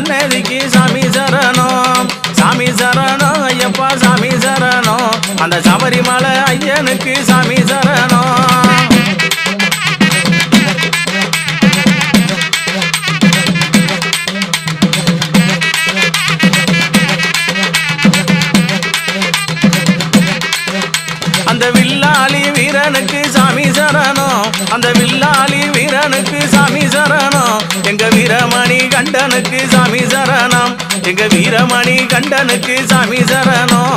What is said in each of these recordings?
சன்னதிக்கு சாமி சரணம். சாமி சரணம் ஐயப்பா சாமி சரணம். அந்த சபரிமலை ஐயனுக்கு சாமி கண்டனுக்கு சாமி சரணம். எங்க வீரமணி கண்டனுக்கு சாமி சரணம்.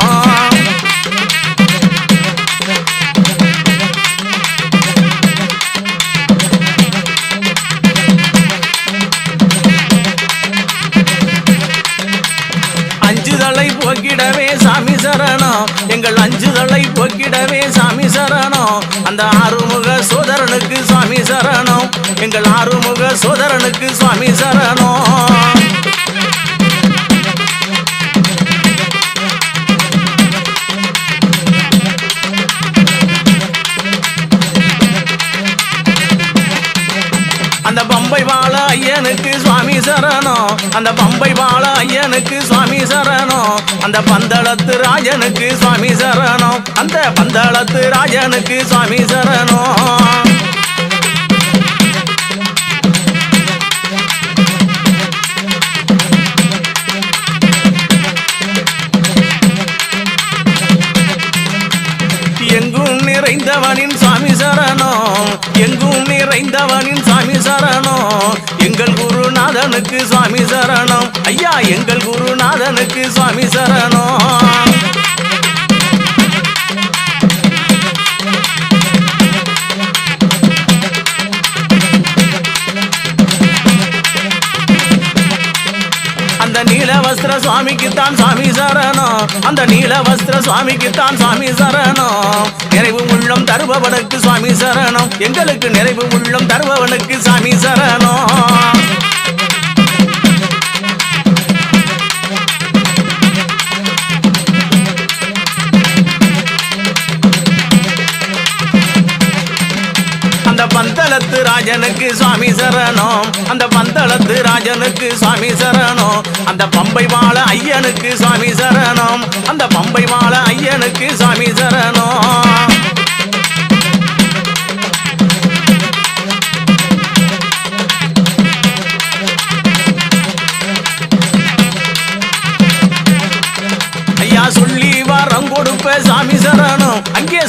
அஞ்சு போக்கிடவே சாமி சரணம். எங்கள் அஞ்சுதலை போக்கிடவே சாமி சரணம். அந்த ஆறுமுக சோதரனுக்கு சுவாமி சரணம். எங்கள் ஆறுமுக சோதரனுக்கு சுவாமி சரணம். அந்த பம்பை வாழ ஐயனுக்கு சுவாமி சரணம். அந்த பம்பை வாழ ஐயனுக்கு சுவாமி சரணம். அந்த பந்தளத்து ராஜனுக்கு சுவாமி சரணம். அந்த பந்தளத்து ராஜனுக்கு சுவாமி சரணம். எங்கும் நிறைந்தவனின் சரணம். எங்கள் குருநாதனுக்கு சுவாமி சரணம். ஐயா எங்கள் குருநாதனுக்கு சுவாமி சரணம். அந்த நீல வஸ்திர சுவாமிக்கு தான் சாமி சரணம். அந்த நீல வஸ்திர சுவாமிக்கு தான் சாமி சரணம். தருபவனுக்கு சுவாமி சரணம். எங்களுக்கு நிறைவு உள்ளம் தருபவனுக்கு சாமி சரணம். அந்த பந்தளத்து ராஜனுக்கு சுவாமி சரணம். அந்த பந்தளத்து ராஜனுக்கு சுவாமி சரணம். அந்த பம்பை வாழ ஐயனுக்கு சுவாமி சரணம். அந்த பம்பை வாழ ஐயனுக்கு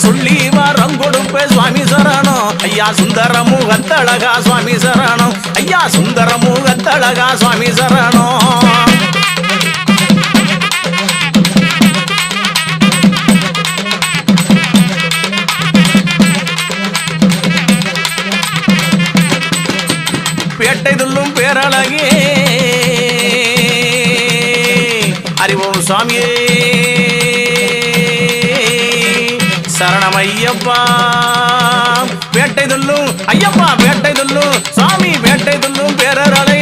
சொல்லி வரம் கொடுப்ப சுவாமி சரணம். ஐயா சுந்தர முகத்தழகா சுவாமி சரணம். ஐயா சுந்தர முகத்தழகா சுவாமி சரணம். பேட்டை துள்ளும் பேரழகே. அறிவோம் சுவாமியே. சரணம் ஐயப்பா வேட்டை துல்லும் ஐயப்பா வேட்டை துல்லும் சாமி வேட்டை துல்லும் பேரழகே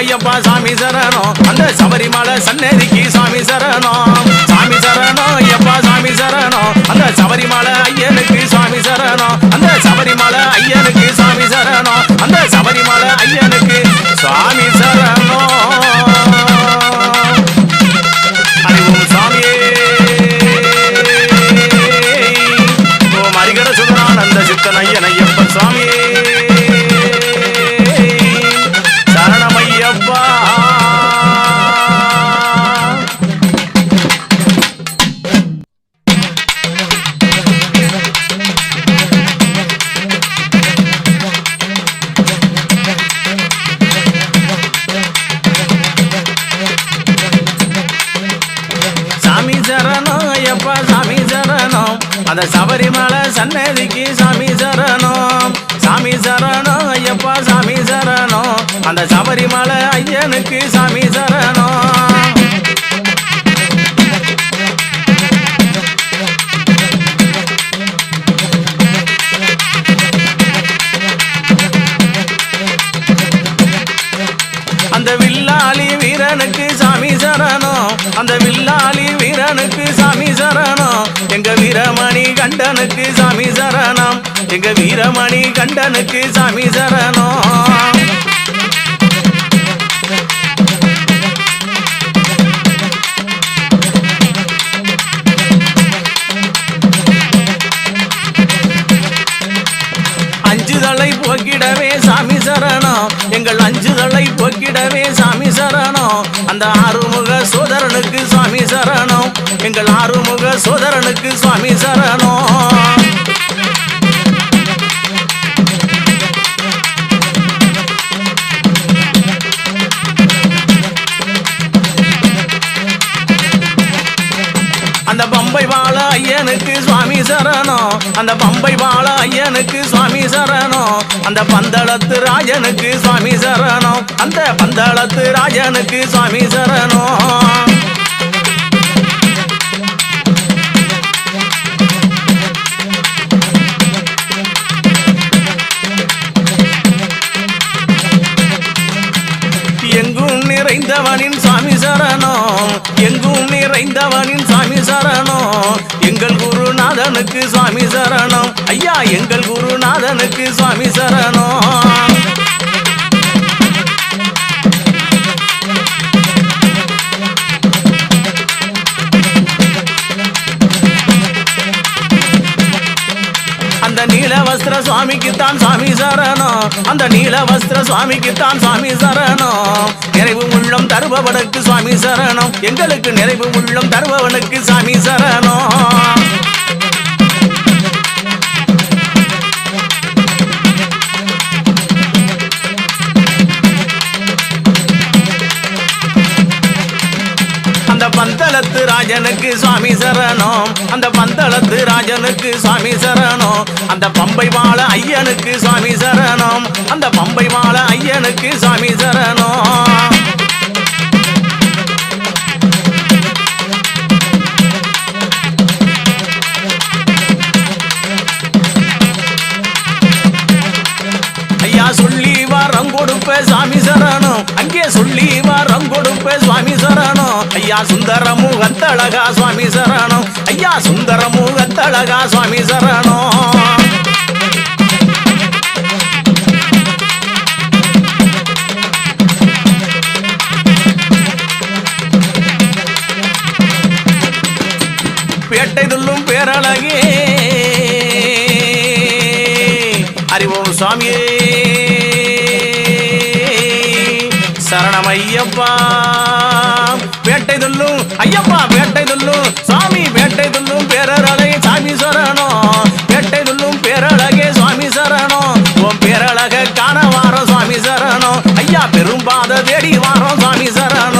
ஐயப்பா சாமி சரணம். அந்த சபரிமலை சன்னதிக்கு சாமி சரணம். சாமி சரணம் ஐயப்பா சாமி சரணம். அந்த சபரிமலை ஐயனுக்கு சாமி சரணம். அந்த சபரிமலை ஐயனுக்கு சாமி சரணம். அந்த சபரிமலை ஐயனுக்கு சாமி அந்த சபரிமலை சன்னதிக்கு சாமி சரணம். சாமி சரணம் ஐயப்பா சாமி சரணம். அந்த சபரிமலை ஐயனுக்கு சாமி சரணம். அந்த வில்லாளி வீரனுக்கு சாமி சரணம். அந்த வில்லாளி வீரனுக்கு சாமி சரணம். எங்க வீரமணி கண்டனுக்கு சாமி சரணம். எங்க வீரமணி கண்டனுக்கு சாமி சரணம். அஞ்சுதலை போக்கிடவே சாமி சரணம். எங்கள் அஞ்சுதலை போக்கிடவே அந்த ஆறுமுக சோதரனுக்கு சுவாமி சரணம். எங்கள் ஆறுமுக சோதரனுக்கு சுவாமி சரணம். அந்த பம்பை பாலாயனுக்கு ஐயனுக்கு சுவாமி சரணம். அந்த பந்தளத்து ராஜனுக்கு சுவாமி சரணம். அந்த பந்தளத்து ராஜனுக்கு சுவாமி சரணம். சரணம். எங்கும் நிறைந்தவனின் சாமி சரணம். எங்கள் குருநாதனுக்கு சுவாமி சரணம். ஐயா எங்கள் குருநாதனுக்கு சுவாமி சரணம். சுவாமிக்குத்தான் தான் சாமி சரணம். அந்த நீல வஸ்திர சுவாமிக்கு தான் சாமி சரணம். நிறைவு உள்ளம் தருபவனுக்கு சுவாமி சரணம். எங்களுக்கு நிறைவு உள்ளம் தருபவனுக்கு சாமி சரணம். அந்த பந்தளத்து ராஜனுக்கு சுவாமி சரணம். அந்த தளத்து ராஜனுக்கு சாமி சரணம். அந்த பம்பை வாழ ஐயனுக்கு சாமி சரணம். அந்த பம்பை வாழ ஐயனுக்கு சாமி சரணம். ஐயா சொல்லி வரம் கொடுப்ப சாமி சரணம். அங்கே சொல்லி வரம் கொடுப்ப சுவாமி சரணம். ஐயா சுந்தர முகத்தழகா சுவாமி சரணம். ஐயா சுந்தர முகத்தழகா சுவாமி சரணம். பேட்டை துள்ளும் பேரழகே. அறிவோம் சுவாமியே. சரணம் ஐயப்பா பேட்டை துள்ளும் ஐயப்பா வேட்டை துல்லும் சாமி வேட்டை துல்லும் பேரழகை சாமி சரணம். வேட்டை துல்லும் பேரழகே சுவாமி சரணம். உன் பேரழக காண வாரம் சுவாமி சரணம். ஐயா பெரும்பாத தேடி வாரம் சுவாமி சரணம்.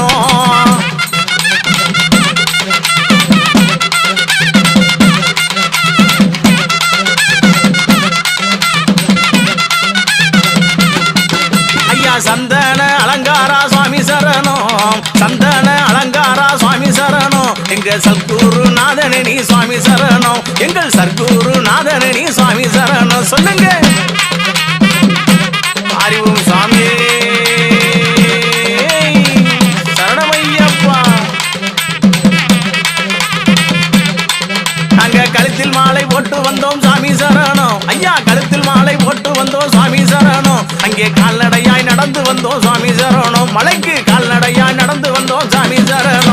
எங்க சத்குருநாதனி சுவாமி சரணம். எங்கள் சத்குருநாதனி சுவாமி சரணம். சொல்லுங்க. அறிவும் சுவாமியே சரணமையப்பா. நாங்க கழுத்தில் மாலை போட்டு வந்தோம் சாமி சரணம். ஐயா கழுத்தில் மாலை போட்டு வந்தோம் சாமி சரணம். அங்கே கால்நடையாய் நடந்து வந்தோம் சாமி சரணம். மலைக்கு கால்நடையாய் நடந்து வந்தோம் சாமி சரணம்.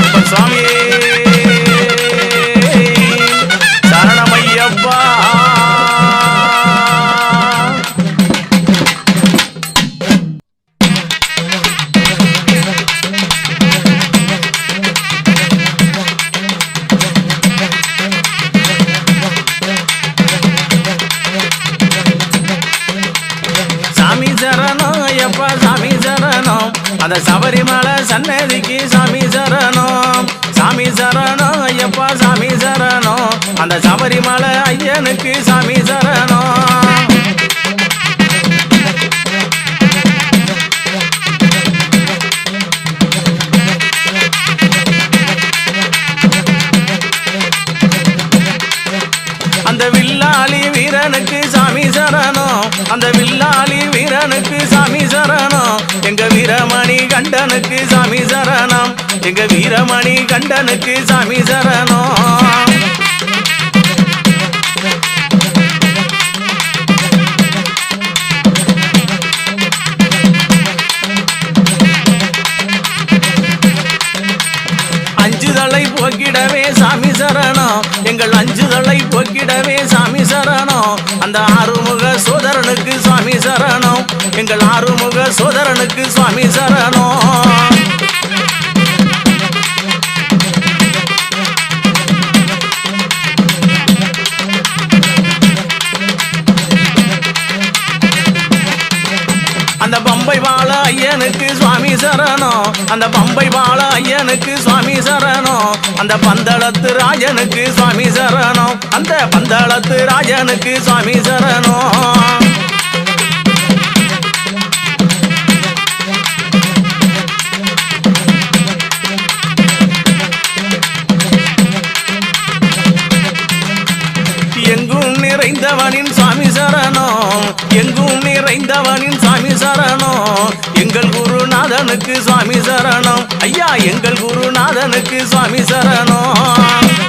சித்தன் சாமி சரணம். சாமி சரணம் ஐயப்பா சாமி சரணம். அந்த சபரிமலை ஐயனுக்கு சாமி சரணம். அந்த வில்லாளி வீரனுக்கு சாமி சரணம். அந்த வில்லாளி வீரனுக்கு சாமி சரணம். எங்க வீரமணி கண்டனுக்கு சாமி சரணம். எங்க வீரமணி கண்டனுக்கு சாமி சரணம். அஞ்சுதலை போக்கிடவே சாமி சரணம். எங்கள் அஞ்சுதலை போக்கிடவே சாமி சரணம். அந்த ஆறுமுக சோதரனுக்கு சுவாமி சரணம். எங்கள் ஆறுமுக சோதரனுக்கு சுவாமி சரணம். அந்த பம்பை பாலாயனுக்கு ஐயனுக்கு சுவாமி சரணம். அந்த பந்தளத்து ராஜனுக்கு சுவாமி சரணம். அந்த பந்தளத்து ராஜனுக்கு சுவாமி சரணம். எங்கும் நிறைந்தவனின் சுவாமி சரணம். எங்கும் நிறைந்தவனின் குருநாதனுக்கு சுவாமி சரணம். ஐயா எங்கள் குருநாதனுக்கு சுவாமி சரணம்.